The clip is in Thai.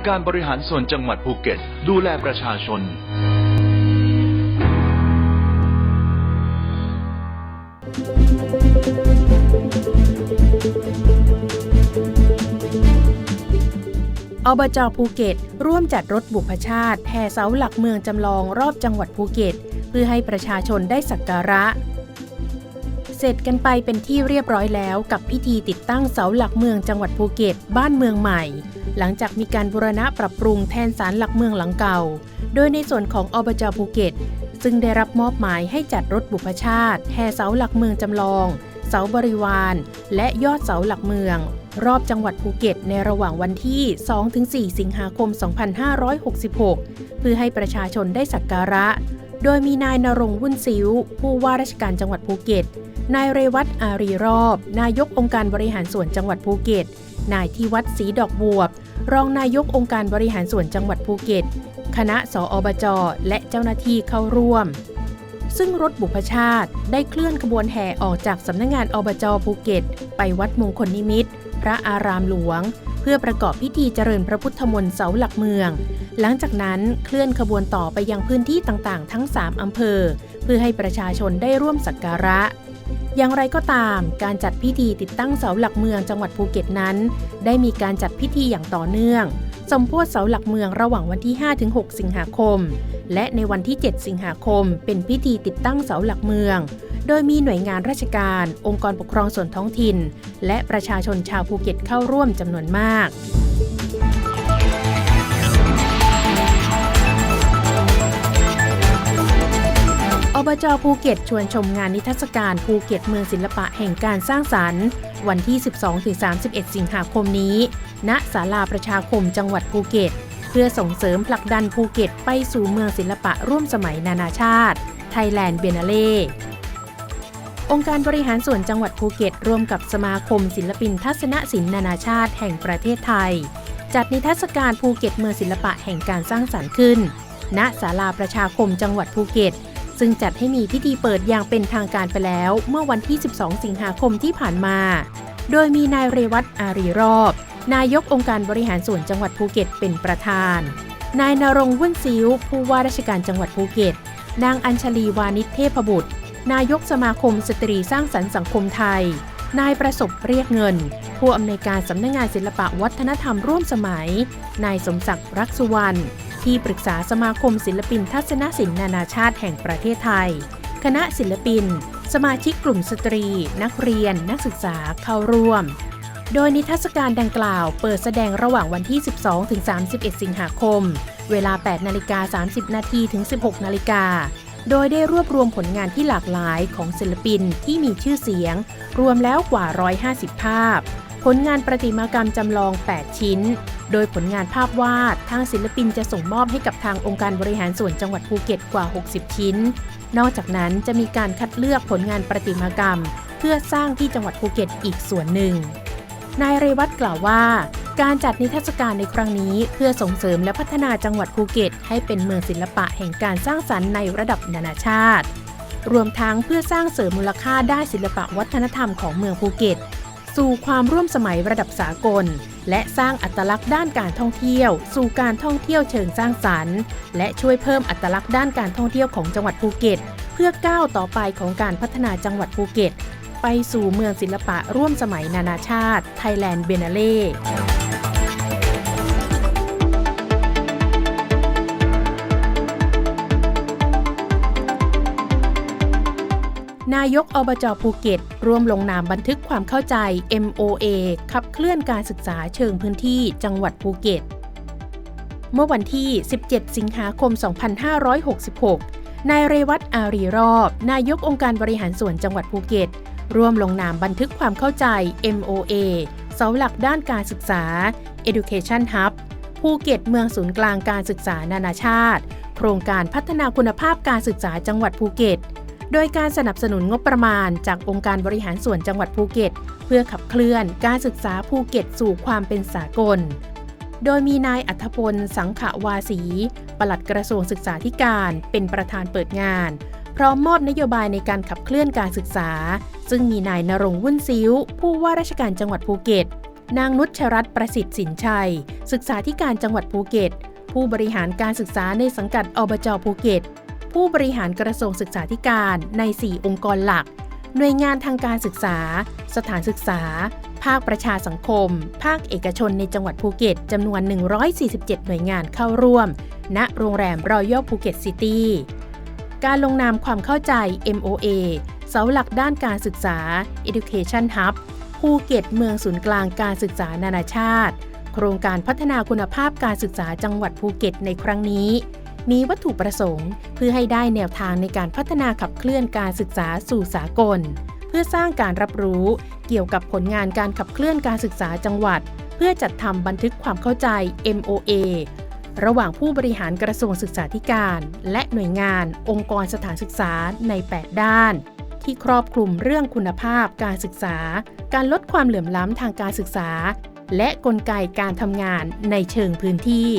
ค์การบริหารส่วนจังหวัดภูเก็ต ดูแลประชาชน อบจภูเก็ต ร่วมจัดรถบุพชาติแห่เสาหลักเมืองจำลองรอบจังหวัดภูเก็ต เพื่อให้ประชาชนได้สักการะ เสร็จกันไปเป็นที่เรียบร้อยแล้วกับพิธีติดตั้งเสาหลักเมืองจังหวัดภูเก็ต บ้านเมืองใหม่ หลังจากมีการบูรณะปรับปรุงแทนศาลหลักเมืองหลังเก่า โดยในส่วนของอบจภูเก็ต ซึ่งได้รับมอบหมายให้จัดรถบุพชาติแห่เสาหลักเมืองจำลอง เสาบริวาร และยอดเสาหลักเมือง รอบจังหวัดภูเก็ต ในระหว่างวันที่ 2-4 สิงหาคม 2566 เพื่อให้ประชาชนได้สักการะโดยมีนายนรงวุ่นซิ้วผู้ว่าราชการจังหวัดภูเก็ต นายเรวัตอารีรอบ นายกองค์การบริหารส่วนจังหวัดภูเก็ต นายที่วัดศรีดอกบวบ รองนายกองค์การบริหารส่วนจังหวัดภูเก็ต คณะสออบจ และเจ้าหน้าที่เข้าร่วม ซึ่งรถบุพชาติได้เคลื่อนขบวนแห่ออกจากสำนักงงานอบจภูเก็ต ไปวัดมงคลนิมิตร พระอารามหลวง เพื่อประกอบพิธีเจริญพระพุทธมนต์เสาหลักเมือง หลังจากนั้นเคลื่อนขบวนต่อไปยังพื้นที่ต่างๆ ทั้ง 3 อำเภอ เพื่อให้ประชาชนได้ร่วมสักการะ อย่างไรก็ตาม การจัดพิธีติดตั้งเสาหลักเมืองจังหวัดภูเก็ตนั้น ได้มีการจัดพิธีอย่างต่อเนื่อง สมโพธิเสาหลักเมืองระหว่างวันที่ 5-6 สิงหาคม และในวันที่ 7 สิงหาคม เป็นพิธีติดตั้งเสาหลักเมือง โดยมีหน่วยงานราชการ องค์กรปกครองส่วนท้องถิ่น และประชาชนชาวภูเก็ตเข้าร่วมจำนวนมาก อบจภูเก็ตชวนชมงานนิทรรศการภูเก็ตเมืองศิลปะแห่งการสร้างสรรค์ วันที่ 12-31 สิงหาคมนี้ ณศาลาประชาคมจังหวัดภูเก็ต เพื่อส่งเสริมผลักดันภูเก็ตไปสู่เมืองศิลปะร่วมสมัยนานาชาติ ไทยแลนด์เบนาเล่องค์การบริหารส่วนจังหวัดภูเก็ต ร่วมกับสมาคมศิลปินทัศนศิลป์นานาชาติแห่งประเทศไทย จัดนิทรรศการภูเก็ตเมืองศิลปะแห่งการสร้างสรรค์ขึ้น ณศาลาประชาคมจังหวัดภูเก็ต ซึ่งจัดให้มีพิธีเปิดอย่างเป็นทางการไปแล้ว เมื่อวันที่ 12 สิงหาคมที่ผ่านมา โดยมีนายเรวัตอารีรอบ นายกองค์การบริหารส่วนจังหวัดภูเก็ตเป็นประธาน นายนรงวุ่นซิ้ว ผู้ว่าราชการจังหวัดภูเก็ต นางอัญชลีวานิชเทพบุตร นายกสมาคมสตรีสร้างสรรค์สังคมไทย นายประสบเรียกเงิน ผู้อำนวยการสำนักงานศิลปะวัฒนธรรมร่วมสมัย นายสมศักดิ์รักสุวรรณ ที่ปรึกษาสมาคมศิลปินทัศนศิลป์นานาชาติแห่งประเทศไทย คณะศิลปิน สมาชิกกลุ่มสตรี นักเรียน นักศึกษาเข้าร่วม โดยนิทรรศการดังกล่าวเปิดแสดงระหว่างวันที่ 12-31 สิงหาคม เวลา 8 นาฬิกา 30 นาทีถึง 16 นาฬิกาโดยได้รวบรวมผลงานที่หลากหลายของศิลปินที่มีชื่อเสียง รวมแล้วกว่า 150 ภาพ ผลงานประติมากรรมจำลอง 8 ชิ้น โดยผลงานภาพวาดทางศิลปินจะส่งมอบให้กับทางองค์การบริหารส่วนจังหวัดภูเก็ตกว่า 60 ชิ้น นอกจากนั้นจะมีการคัดเลือกผลงานประติมากรรม เพื่อสร้างที่จังหวัดภูเก็ตอีกส่วนหนึ่ง นายเรวัตกล่าวว่า การจัดนิทรรศการในครั้งนี้ เพื่อส่งเสริมและพัฒนาจังหวัดภูเก็ต ให้เป็นเมืองศิลปะแห่งการสร้างสรรค์ในระดับนานาชาติ รวมทั้งเพื่อสร้างเสริมมูลค่าด้านศิลปะวัฒนธรรมของเมืองภูเก็ต สู่ความร่วมสมัยระดับสากล และสร้างอัตลักษณ์ด้านการท่องเที่ยว สู่การท่องเที่ยวเชิงสร้างสรรค์ และช่วยเพิ่มอัตลักษณ์ด้านการท่องเที่ยวของจังหวัดภูเก็ต เพื่อก้าวต่อไปของการพัฒนาจังหวัดภูเก็ต ไปสู่เมืองศิลปะร่วมสมัยนานาชาติไทยแลนด์เบ นายกอบจภูเก็ต ร่วมลงนามบันทึกความเข้าใจ MOA ขับเคลื่อนการศึกษาเชิงพื้นที่จังหวัดภูเก็ต เมื่อวันที่ 17 สิงหาคม 2566 นายเรวัตอารีรอบ นายกองค์การบริหารส่วนจังหวัดภูเก็ต ร่วมลงนามบันทึกความเข้าใจ MOA เสาหลักด้านการศึกษา Education Hub ภูเก็ตเมืองศูนย์กลางการศึกษานานาชาติ โครงการพัฒนาคุณภาพการศึกษาจังหวัดภูเก็ต โดยการสนับสนุนงบประมาณจากองค์การบริหารส่วนจังหวัดภูเก็ต เพื่อขับเคลื่อนการศึกษาภูเก็ตสู่ความเป็นสากล โดยมีนายอัธพล สังขวาสี ปลัดกระทรวงศึกษาธิการ เป็นประธานเปิดงาน พร้อมมอบนโยบายในการขับเคลื่อนการศึกษา ซึ่งมีนายนรงวุ่นซิ้ว ผู้ว่าราชการจังหวัดภูเก็ต นางนุชรัตน์ประสิทธิ์สินชัย ศึกษาธิการจังหวัดภูเก็ต ผู้บริหารการศึกษาในสังกัดอบจภูเก็ต ผู้บริหารกระทรวงศึกษาธิการใน 4 องค์กรหลัก หน่วยงานทางการศึกษา สถานศึกษา ภาคประชาสังคม ภาคเอกชนในจังหวัดภูเก็ตจำนวน 147 หน่วยงานเข้าร่วม ณ โรงแรมรอยัลภูเก็ตซิตี้ การลงนามความเข้าใจ MOA เสาหลักด้านการศึกษา Education Hub ภูเก็ตเมืองศูนย์กลางการศึกษานานาชาติ โครงการพัฒนาคุณภาพการศึกษาจังหวัดภูเก็ตในครั้งนี้ มีวัตถุประสงค์ เพื่อให้ได้แนวทางในการพัฒนาขับเคลื่อนการศึกษาสู่สากล เพื่อสร้างการรับรู้เกี่ยวกับผลงานการขับเคลื่อนการศึกษาจังหวัด เพื่อจัดทำบันทึกความเข้าใจ MOA ระหว่างผู้บริหารกระทรวงศึกษาธิการ และหน่วยงาน องค์กรสถานศึกษาใน 8 ด้าน ที่ครอบคลุมเรื่องคุณภาพการศึกษา การลดความเหลื่อมล้ำทางการศึกษา และกลไกการทำงานในเชิงพื้นที่